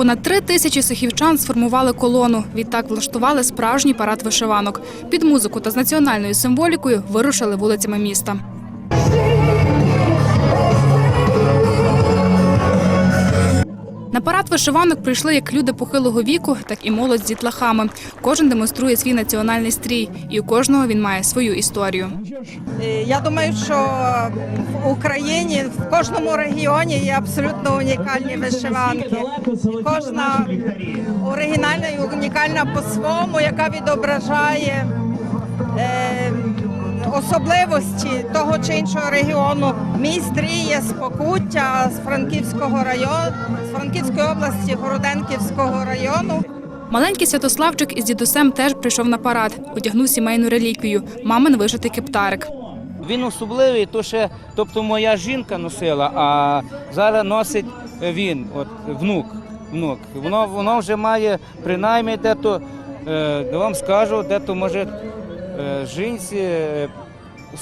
Понад три тисячі сихівчан сформували колону. Відтак влаштували справжній парад вишиванок. Під музику та з національною символікою вирушили вулицями міста. На парад вишиванок прийшли як люди похилого віку, так і молодь з дітлахами. Кожен демонструє свій національний стрій, і у кожного він має свою історію. Е, Я думаю, що в Україні в кожному регіоні є абсолютно унікальні вишиванки. Кожна оригінальна і унікальна по-своєму, яка відображає е, особливості того чи іншого регіону. Мій стрій є з Покуття, з Франківського району, з Франківської області, Городенківського району. Маленький Святославчик із дідусем теж прийшов на парад, одягнув сімейну реліквію мамин вишитий кептарик. Він особливий, то ще, тобто моя жінка носила, а зараз носить він, от внук. внук. Воно, воно вже має принаймні дето, е, вам скажу, дето може е, жінці е,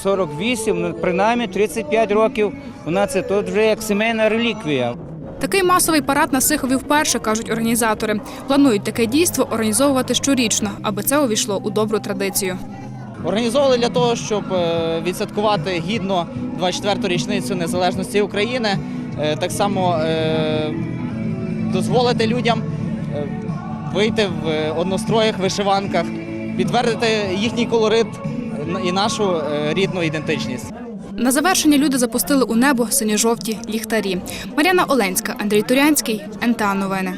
48, ну, принаймні 35 років. Вона це тут вже як сімейна реліквія. Такий масовий парад на Сихові вперше, кажуть організатори. Планують таке дійство організовувати щорічно, аби це увійшло у добру традицію. Організовували для того, щоб е, відсвяткувати гідно 24-ту річницю незалежності України, е, так само е, дозволити людям вийти в одностроях, вишиванках, підтвердити їхній колорит і нашу е, рідну ідентичність. На завершення люди запустили у небо синьо-жовті ліхтарі. Мар'яна Оленська, Андрій Турянський, НТА Новини.